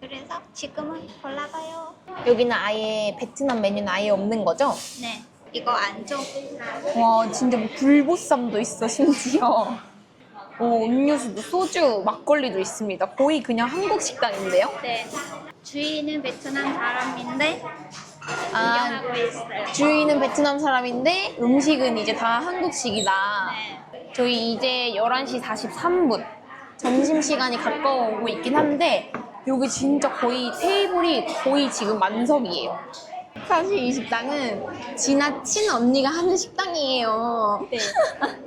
그래서 지금은 골라봐요. 여기는 아예 베트남 메뉴는 아예 없는 거죠? 네, 이거 안쪽. 와 진짜 뭐 불보쌈도 있어 심지어 어, 음료수도 소주 막걸리도 있습니다 거의 그냥 한국 식당인데요 네, 주인은 베트남 사람인데 아 운영하고 있어요. 주인은 베트남 사람인데 음식은 이제 다 한국식이다 네, 저희 이제 11시 43분 점심시간이 가까워 오고 있긴 한데 여기 진짜 거의 테이블이 거의 지금 만석이에요 사실 이 식당은 지나친 언니가 하는 식당이에요 네.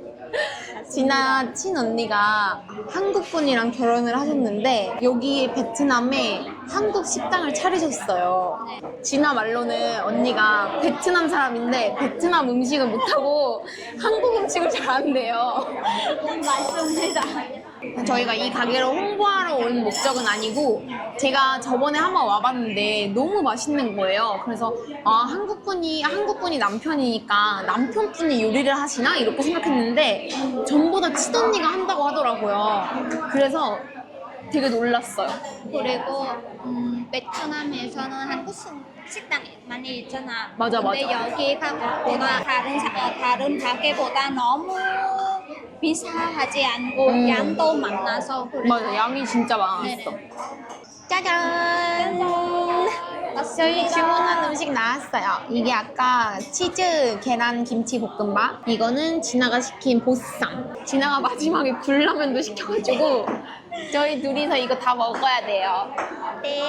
지나 친 언니가 한국 분이랑 결혼을 하셨는데 여기 베트남에 한국 식당을 차리셨어요. 지나 말로는 언니가 베트남 사람인데 베트남 음식을 못하고 한국 음식을 잘한대요. 맞습니다. 저희가 이 가게를 홍보하러 온 목적은 아니고 제가 저번에 한번 와봤는데 너무 맛있는 거예요. 그래서 아 한국 분이 한국 분이 남편이니까 남편 분이 요리를 하시나 이렇게 생각했는데 전부 다 친언니가 한다고 하더라고요. 그래서 되게 놀랐어요. 그리고 음, 베트남에서는 한국 식- 식당 많이 있잖아. 맞아, 근데 맞아. 여기 가보다 다른 사, 어, 다른 가게보다 너무 비싸하지 않고 음. 양도 많아서 그래서 맞아 양이 진짜 많았어. 네네. 짜잔! 저희 주문한 음식 나왔어요. 이게 아까 치즈 계란 김치 볶음밥. 이거는 진아가 시킨 보쌈. 진아가 마지막에 굴라면도 시켜가지고 저희 둘이서 이거 다 먹어야 돼요. 네,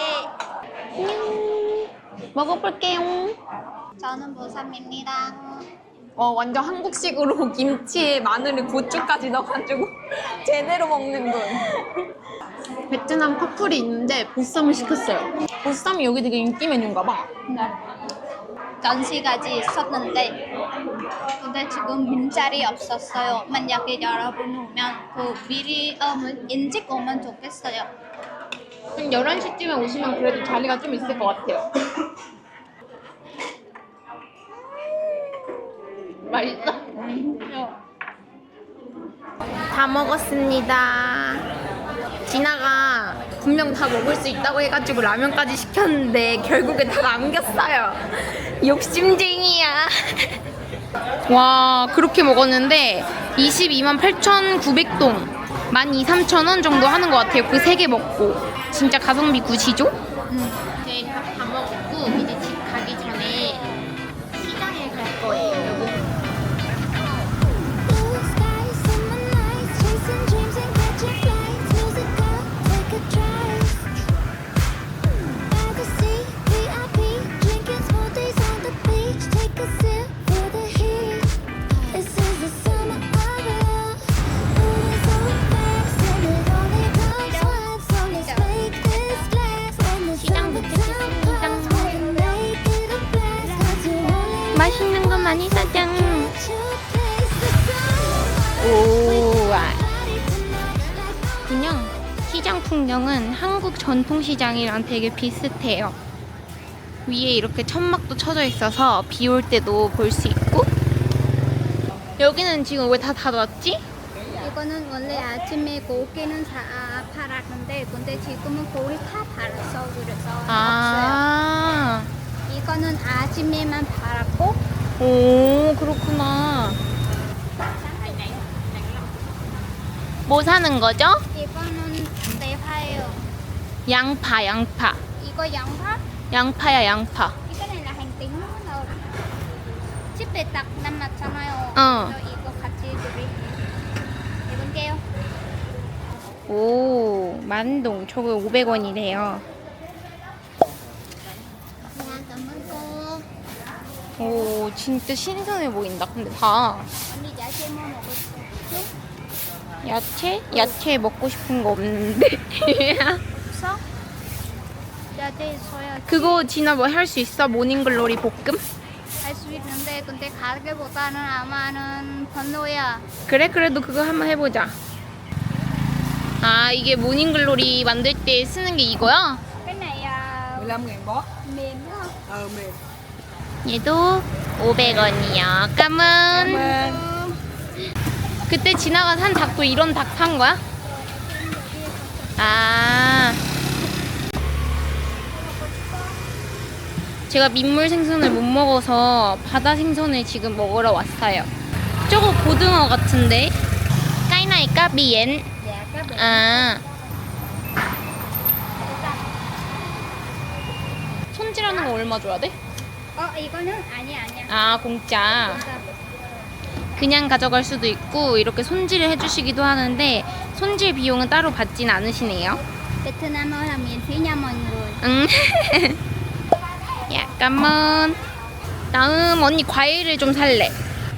안녕. 먹어볼게요. 저는 보쌈입니다. 어, 완전 한국식으로 김치에 마늘에 고추까지 넣어가지고 제대로 먹는 분. 베트남 커플이 있는데 보쌈을 시켰어요. 보쌈이 여기 되게 인기 메뉴인가 봐. 전시까지 있었는데 근데 지금 민자리 없었어요. 만약에 여러분 오면 그 미리 어, 뭐 인직 오면 좋겠어요. 한 11시쯤에 오시면 그래도 자리가 좀 있을 것 같아요. 맛있어? 다 먹었습니다. 진아가 분명 다 먹을 수 있다고 해가지고 라면까지 시켰는데 결국에 다 남겼어요. 욕심쟁이야. 와 그렇게 먹었는데 22만 8,900동 12,300원 정도 하는 것 같아요. 그 세 개 먹고 진짜 가성비 굿이죠? 이 시장 풍경은 한국 전통시장이랑 되게 비슷해요. 위에 이렇게 천막도 쳐져 있어서 비 올 때도 볼 수 있고. 여기는 지금 왜 다 닫았지? 이거는 원래 아침에 고기는 다 팔았는데 근데 지금은 고기 다 팔았어 그래서 아. 없어요. 이거는 아침에만 팔았고 오, 그렇구나. 뭐 사는 거죠? 이거는. 양파, 양파. 이거 양파? 양파야, 양파. là hành tím rồi ship 딱 남았잖아요. 어. 그래서 이거 같이 깨요. 오, 만동. 저거 500원이래요. 그냥 담은 거. 오, 진짜 신선해 보인다. 근데 다 언니 야채 뭐 먹을 수 있어? 야채? 야채 먹고 싶은 거 없는데. 없어? 야채 있어야 그거 지나 뭐할 수 있어? 모닝글로리 볶음? 할 수 있는데 근데 가게보다는 아마는 별로야. 그래? 그래도 그거 한번 해보자. 아, 이게 모닝글로리 만들 때 쓰는 게 이거야? cái này à, 15.000 bó mềm đúng không? Ờ mềm 얘도 500원이요. 까문. 그때 지나가 산 닭도 이런 닭 산 거야? 아. 제가 민물 생선을 못 먹어서 바다 생선을 지금 먹으러 왔어요. 저거 고등어 같은데? 까이나이 까비엔. 아. 손질하는 거 얼마 줘야 돼? Ờ, 이거는 아니야 아니야. 아, 공짜. 그냥 가져갈 수도 있고 이렇게 손질을 해주시기도 하는데 손질 비용은 따로 받진 않으시네요. 베트남 ơi là miễn phí nha mọi người. 응. 약간만. 다음 언니 과일을 좀 살래.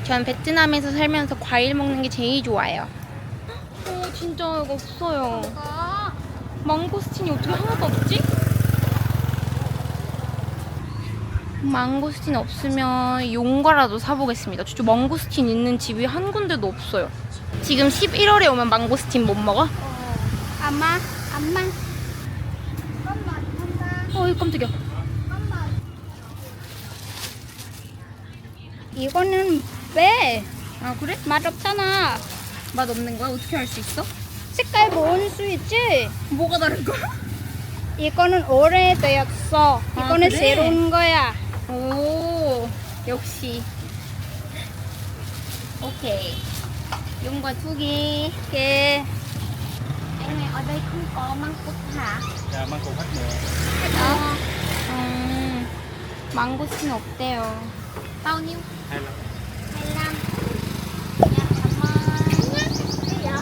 전 베트남에서 살면서 과일 먹는 게 제일 좋아요. 오 진짜 이거 없어요. 망고스틴이 어떻게 하나도 없지? 망고스틴 없으면 용과라도 사보겠습니다. 진짜 망고스틴 있는 집이 한 군데도 없어요. 지금 11월에 오면 망고스틴 못 먹어? 엄마, 엄마. 어이 깜짝이야. 이거는 왜? 아 그래? 맛없잖아. 맛 없는 거야? 어떻게 알 수 있어? 색깔 모을 수 있지. 뭐가 다른 거야? 이거는 오래되었어. 아, 이거는 그래? 새로운 거야. 오 역시. 오케이. 용과 두 개. 이게 Anh này ở đây không có măng cụt hả? Dạ, măng cụt hết mùa. đó. 음, 망고스틴 없대요. Bao nhiêu? 25. 25. Dạ, cảm ơn. Cái gì vậy?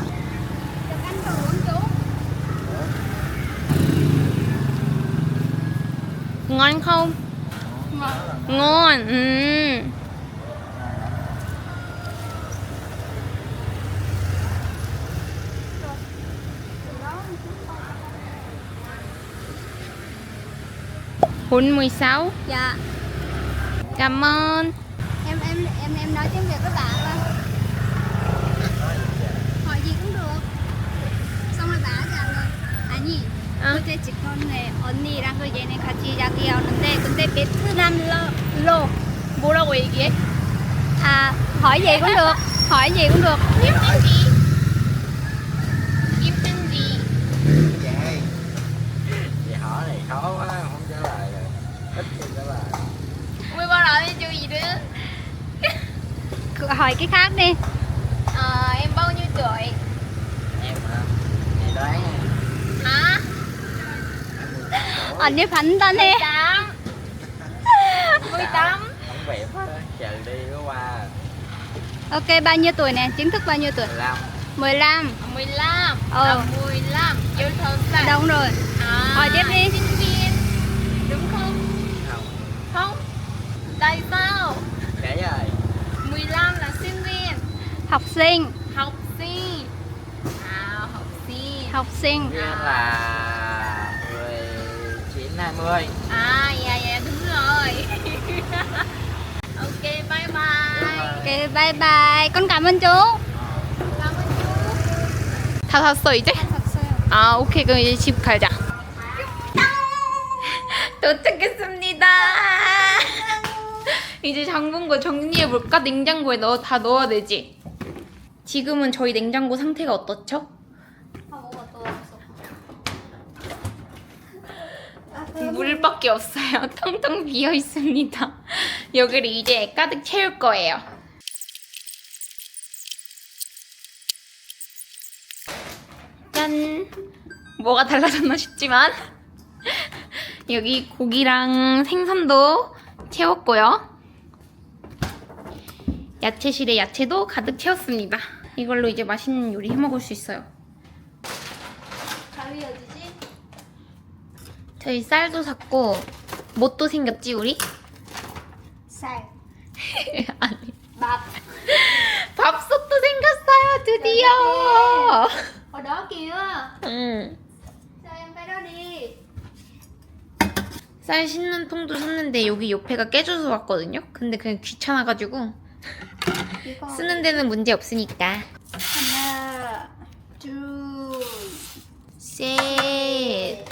Được ăn đồ không chú? Ngon không? Ngon. Ừ. Bốn mươi sáu. Dạ Cảm ơn. Em em em em nói tiếng Việt với bạn là hỏi gì cũng được. xong rồi bà trả lời 아니 어? 어제 직전에 언니랑 그 얘네 같이 이야기하는데 근데 베트남로 뭐라고 얘기해? à hỏi gì cũng được hỏi gì cũng được hỏi cái khác đi. À, em bao nhiêu tuổi? Em hả? Em đoán hả? Ờ, Anh đi phảnh ta nè. Mười tám. Không đẹp hết chờ đi có qua. Ok bao nhiêu tuổi nè? Chính thức bao nhiêu tuổi? 15 15 15 ờ. là 15 yêu thương bạn đúng rồi. À, ờ tiếp đi. sinh viên. Đúng không? Không. Không. Tại sao? Kể rồi 15 học sinh học sinh à học sinh học sinh Viên là 19, 20. à dạ dạ đúng rồi ok bye bye ok bye bye con cảm ơn chú cảm ơn chú 다 샀어 이제? 샀어요 아 오케이 그럼 이제 집 가자 도착했습니다 이제 장본거 정리해볼까? 냉장고에 넣어 다 넣어야 되지 지금은 저희 냉장고 상태가 어떻죠? 물밖에 없어요. 텅텅 비어 있습니다. 여기를 이제 가득 채울 거예요. 짠. 뭐가 달라졌나 싶지만 여기 고기랑 생선도 채웠고요. 야채실에 야채도 가득 채웠습니다 이걸로 이제 맛있는 요리 해 먹을 수 있어요. 가위 어디지? 저희 쌀도 샀고 못도 생겼지 우리? 쌀. 아니. 밥. 밥솥도 생겼어요 드디어! 응. phải đó đi 쌀 씻는 통도 샀는데 여기 옆에가 깨져서 왔거든요? 근데 그냥 귀찮아가지고 이거 쓰는 데는 문제 없으니까 하나 둘 셋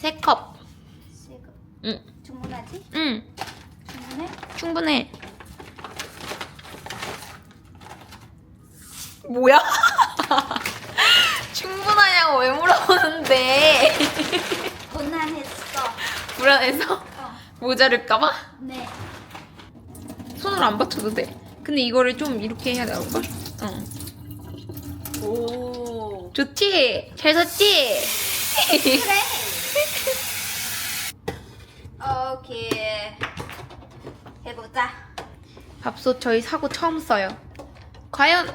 세 컵 세 개. 응. 주문하지? 응 주문해? 충분해 뭐야? 충분하냐고 왜 돼. 고난했어. 불안해서 어. 모자를까봐 네. 손으로 안 받쳐도 돼. 근데 이거를 좀 이렇게 해야 걸? 응. 오. 좋지? 잘 샀지? 그래. 오케이. 해보자. 밥솥 저희 사고 처음 써요. 과연?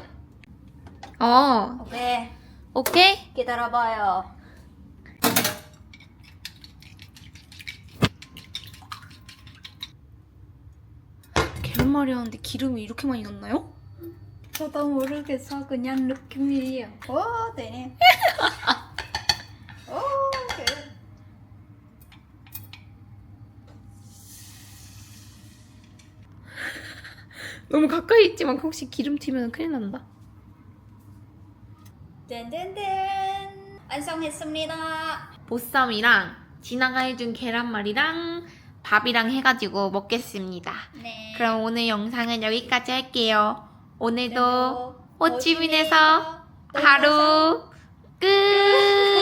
어, 오케이. 오케이? 기다려봐요. 계란말이 하는데 기름이 이렇게 많이 넣나요? 저도 모르겠어. 그냥 느낌이에요. 오, 되네. 오, 그래. 너무 가까이 있지만 혹시 기름 튀면 큰일 난다. 댄댄댄. 완성했습니다. 보쌈이랑 진아가 해준 계란말이랑 밥이랑 해가지고 먹겠습니다. 네. 그럼 오늘 영상은 여기까지 할게요. 오늘도 호치민에서 하루 끝!